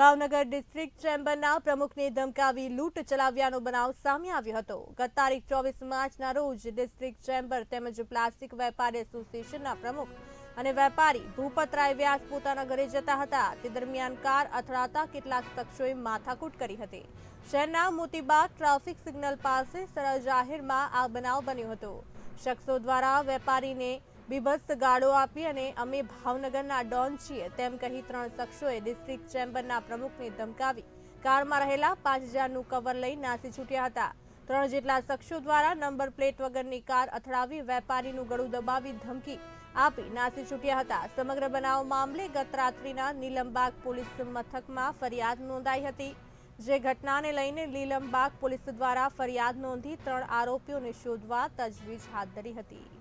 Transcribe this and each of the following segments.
Bhavnagar district ચેમ્બરના પ્રમુખને ધમકાવી લૂંટ ચલાવ્યાનો બનાવ સામે આવ્યો હતો. ગત તારીખ ચોવીસ માર્ચના રોજ ડિસ્ટ્રિક્ટ ચેમ્બર તેમજ પ્લાસ્ટિક વેપારી એસોસિએશનના પ્રમુખ અને વેપારી ભૂપતરાય વ્યાસ પોતાના ઘરે જતા હતા. તે દરમિયાન કાર અથડાતા કેટલાક શખ્સોએ માથાકૂટ કરી હતી. શહેરના મોતીબાગ ટ્રાફિક સિગ્નલ પાસે સરળ જાહેરમાં આ બનાવ બન્યો હતો. શખ્સો દ્વારા વેપારીને બીભત્સ ગાળો આપી અને અમે ભાવનગરના ડોન છીએ તેમ કહી ત્રણ શખ્સોએ ડિસ્ટ્રિક્ટ ચેમ્બરના પ્રમુખને ધમકાવી. કારમાં રહેલા પાંચ હજારનું કવર લઈ નાસી છૂટ્યા હતા. ત્રણ જેટલા શખ્સો દ્વારા નંબર પ્લેટ વગરની કાર અથડાવી વેપારીનું ગળું દબાવી ધમકી આપી નાસી છૂટ્યા હતા. સમગ્ર બનાવ મામલે ગત રાત્રિના નીલમબાગ પોલીસ મથકમાં ફરિયાદ નોંધાઈ હતી, જે ઘટનાને લઈને નીલમબાગ પોલીસ દ્વારા ફરિયાદ નોંધી ત્રણ આરોપીઓને શોધવા તજવીજ હાથ ધરી હતી.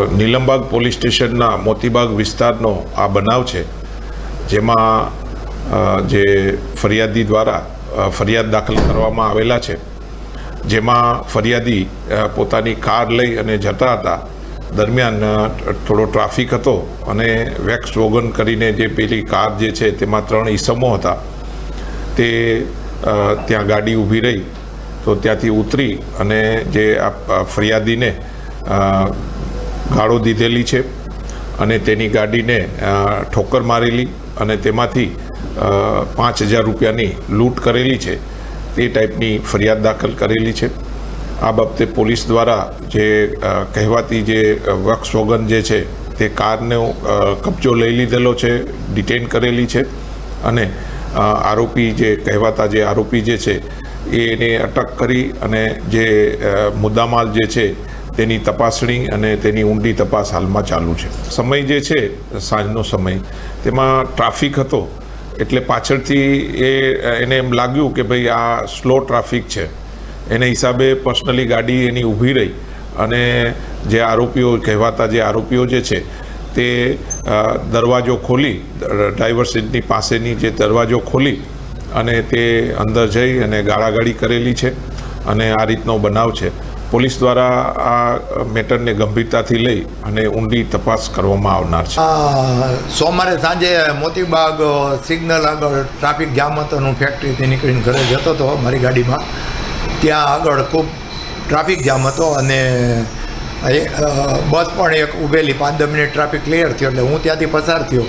નીલમબાગ પોલીસ સ્ટેશનના મોતીબાગ વિસ્તારનો આ બનાવ છે, જેમાં જે ફરિયાદી દ્વારા ફરિયાદ દાખલ કરવામાં આવેલા છે, જેમાં ફરિયાદી પોતાની કાર લઈ અને જતા હતા. દરમિયાન થોડો ટ્રાફિક હતો અને વેક્સ વોગન કરીને જે પેલી કાર જે છે તેમાં ત્રણ ઈસમો હતા. તે ત્યાં ગાડી ઊભી રહી, તો ત્યાંથી ઉતરી અને જે આ ફરિયાદીને ગાળો દીધેલી છે અને તેની ગાડીને ઠોકર મારેલી અને તેમાંથી પાંચ હજાર રૂપિયાની લૂંટ કરેલી છે. તે ટાઈપની ફરિયાદ દાખલ કરેલી છે. આ બાબતે પોલીસ દ્વારા જે કહેવાતી જે વક્સ વગન જે છે તે કારનો કબજો લઈ લીધેલો છે, ડિટેન કરેલી છે અને આરોપી જે કહેવાતા જે આરોપી જે છે એને અટક કરી અને જે મુદ્દામાલ જે છે તેની તપાસણી અને તેની ઊંડી તપાસ હાલમાં ચાલુ છે. સમય જે છે, સાંજનો સમય, તેમાં ટ્રાફિક હતો, એટલે પાછળથી એ, એને એમ લાગ્યું કે ભાઈ આ સ્લો ટ્રાફિક છે. એને હિસાબે પર્સનલી ગાડી એની ઊભી રહી અને જે આરોપીઓ કહેવાતા જે આરોપીઓ જે છે, તે દરવાજો ખોલી, ડ્રાઈવર સીટની પાસેની જે દરવાજો ખોલી અને તે અંદર જઈ અને ગાળાગાળી કરેલી છે અને આ રીતનો બનાવ છે. પોલીસ દ્વારા આ મેટરને ગંભીરતાથી લઈ અને ઊંડી તપાસ કરવામાં આવનાર છે. સોમવારે સાંજે મોતીબાગ સિગ્નલ આગળ ટ્રાફિક જામ હતો હું ફેક્ટરીથી નીકળીને ઘરે જતો હતો મારી ગાડીમાં. ત્યાં આગળ ખૂબ ટ્રાફિક જામ હતો અને બસ પણ એક ઊભેલી પાંચ દસ મિનિટ ટ્રાફિક ક્લિયર થયો એટલે હું ત્યાંથી પસાર થયો.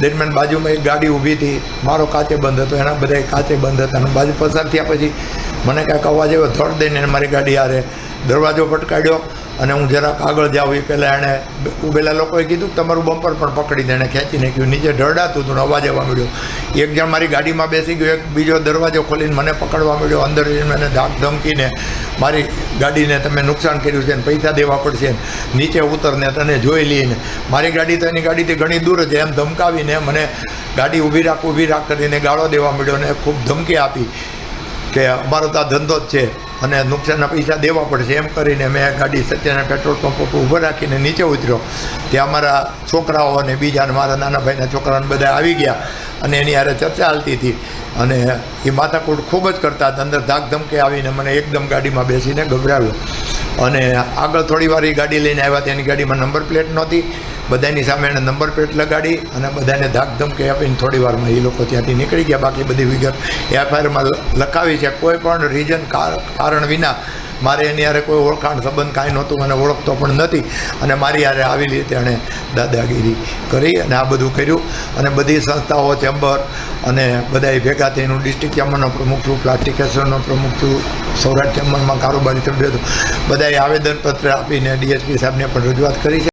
દરમિયાન બાજુમાં એક ગાડી ઊભી હતી, મારો કાચે બંધ હતો, એના બધા કાચે બંધ હતા અને બાજુ પસાર થયા પછી મને કાંઈક અવાજ આવ્યો, ધડ દઈને મારી ગાડી આરે દરવાજો પટકાડ્યો અને હું જરાક આગળ જાઉં એ પહેલાં એણે ઊભેલા લોકોએ કીધું તમારું બમ્પર પણ પકડી દે. એણે ખેંચી નાખ્યું નીચે ઢળડાતું હતું અવાજ આવવા મળ્યો એક જણ મારી ગાડીમાં બેસી ગયો, એક બીજો દરવાજો ખોલીને મને પકડવા મળ્યો અંદર જઈને મને ધાક ધમકીને, મારી ગાડીને તમે નુકસાન કર્યું છે ને પૈસા દેવા પડશે નીચે ઉતરને તને જોઈ લઈને, મારી ગાડી તો એની ગાડીથી ઘણી દૂર છે. એમ ધમકાવીને મને ગાડી ઊભી રાખ ઊભી રાખ કરીને ગાળો દેવા મળ્યો અને ખૂબ ધમકી આપી. કે અમારો તો આ ધંધો જ છે અને નુકસાનના પૈસા દેવા પડશે. એમ કરીને મેં ગાડી સત્યના પેટ્રોલ પંપ ઉપર ઊભો રાખીને નીચે ઉતર્યો. ત્યાં અમારા છોકરાઓ અને બીજા મારા નાના ભાઈના છોકરાઓને બધા આવી ગયા અને એની હારે ચર્ચા હાલતી હતી. અને એ માથાકૂટ ખૂબ જ કરતા હતા. અંદર ધાક ધમકે આવીને મને એકદમ ગાડીમાં બેસીને ગભરાવ્યો. અને આગળ થોડી વાર એ ગાડી લઈને આવ્યા. તેની ગાડીમાં નંબર પ્લેટ નહોતી. બધાની સામે એણે નંબર પ્લેટ લગાડી અને બધાને ધાક ધમકી આપીને થોડી વારમાં એ લોકો ત્યાંથી નીકળી ગયા. બાકી બધી વિગત એફઆઈઆરમાં લખાવી છે. કોઈ પણ રીઝન કારણ વિના મારે એની હારે કોઈ ઓળખાણ સંબંધ કાંઈ નહોતું, મને ઓળખતો પણ નથી. અને મારી હારે આવી રીતે એણે દાદાગીરી કરી અને આ બધું કર્યું. અને બધી સંસ્થાઓ ચેમ્બર અને બધાએ ભેગા થઈને હું ડિસ્ટ્રિક્ટ ચેમ્બરનો પ્રમુખ છું, પ્લાસ્ટિક એસોનો પ્રમુખ છું, સૌરાષ્ટ્ર ચેમ્બરમાં કારોબારી સભ્ય છું બધાએ આવેદનપત્ર આપીને ડીએસપી સાહેબને પણ રજૂઆત કરી છે.